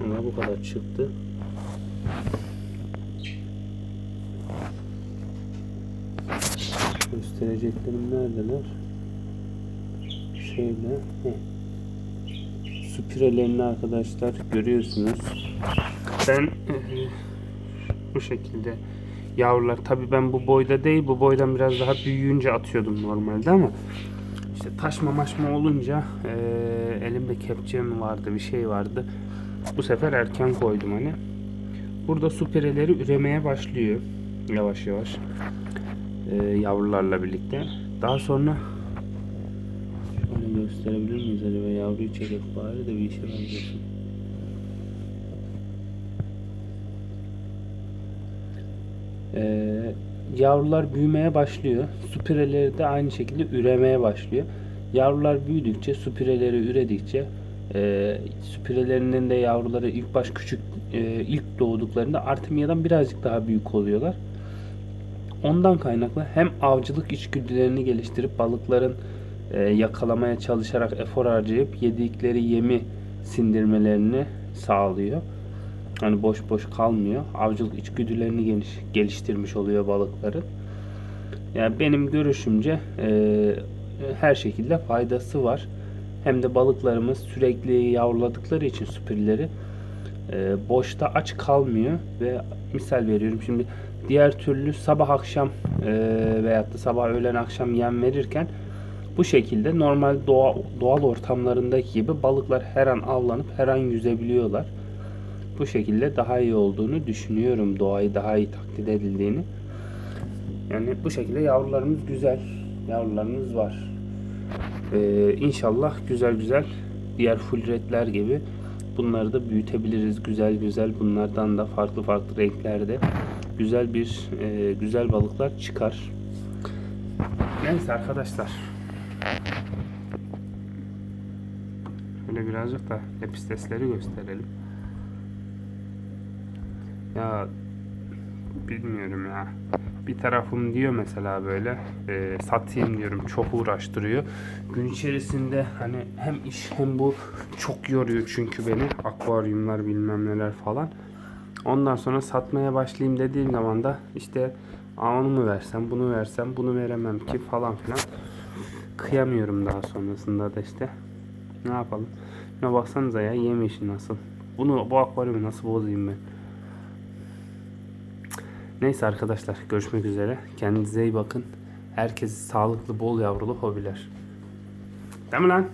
Ama bu kadar çıktı. Göstereceklerim neredeler? Şöyle. heh. Su pirelerini arkadaşlar görüyorsunuz. Ben eee, bu şekilde yavrular tabi ben bu boyda değil bu boydan biraz daha büyüyünce atıyordum normalde ama işte taşma maşma olunca eee, elimde kepçe mi vardı bir şey vardı. Bu sefer erken koydum hani. Burada su pireleri üremeye başlıyor yavaş yavaş eee, yavrularla birlikte. Daha sonra şöyle gösterebilir miyiz acaba yavruyu çekip bari de bir işe benzesin. Ee, yavrular büyümeye başlıyor. Su de aynı şekilde üremeye başlıyor. Yavrular büyüdükçe, su pireleri üredikçe e, su pirelerinin de yavruları ilk baş küçük e, ilk doğduklarında Artemia'dan birazcık daha büyük oluyorlar. Ondan kaynaklı hem avcılık içgüdülerini geliştirip balıkların e, yakalamaya çalışarak efor harcayıp yedikleri yemi sindirmelerini sağlıyor. Hani boş boş kalmıyor. Avcılık içgüdülerini geniş, geliştirmiş oluyor balıkların. Yani benim görüşümce e, her şekilde faydası var. Hem de balıklarımız sürekli yavruladıkları için süpürleri e, boşta aç kalmıyor ve misal veriyorum şimdi diğer türlü sabah akşam e, veyahut da sabah öğlen akşam yem verirken bu şekilde normal doğa, doğal ortamlarındaki gibi balıklar her an avlanıp her an yüzebiliyorlar. Bu şekilde daha iyi olduğunu düşünüyorum. Doğayı daha iyi taklit edildiğini. Yani bu şekilde yavrularımız güzel. Yavrularımız var. Ee, inşallah güzel güzel diğer full redler gibi bunları da büyütebiliriz. Güzel güzel bunlardan da farklı farklı renklerde güzel bir e, güzel balıklar çıkar. Neyse arkadaşlar. Şöyle birazcık da lepistesleri gösterelim. Ya bilmiyorum ya. Bir tarafım diyor mesela böyle e, satayım diyorum çok uğraştırıyor. Gün içerisinde hani hem iş hem bu çok yoruyor çünkü beni. Akvaryumlar bilmem neler falan. Ondan sonra satmaya başlayayım dediğim zaman da işte "Aa, onu mu versem bunu versem bunu veremem ki falan filan. Kıyamıyorum daha sonrasında da işte. Ne yapalım? Ya baksanıza ya yem işi nasıl. Bunu bu akvaryumu nasıl bozayım ben? Neyse arkadaşlar görüşmek üzere. Kendinize iyi bakın. Herkese sağlıklı, bol yavrulu hobiler. Değil mi lan?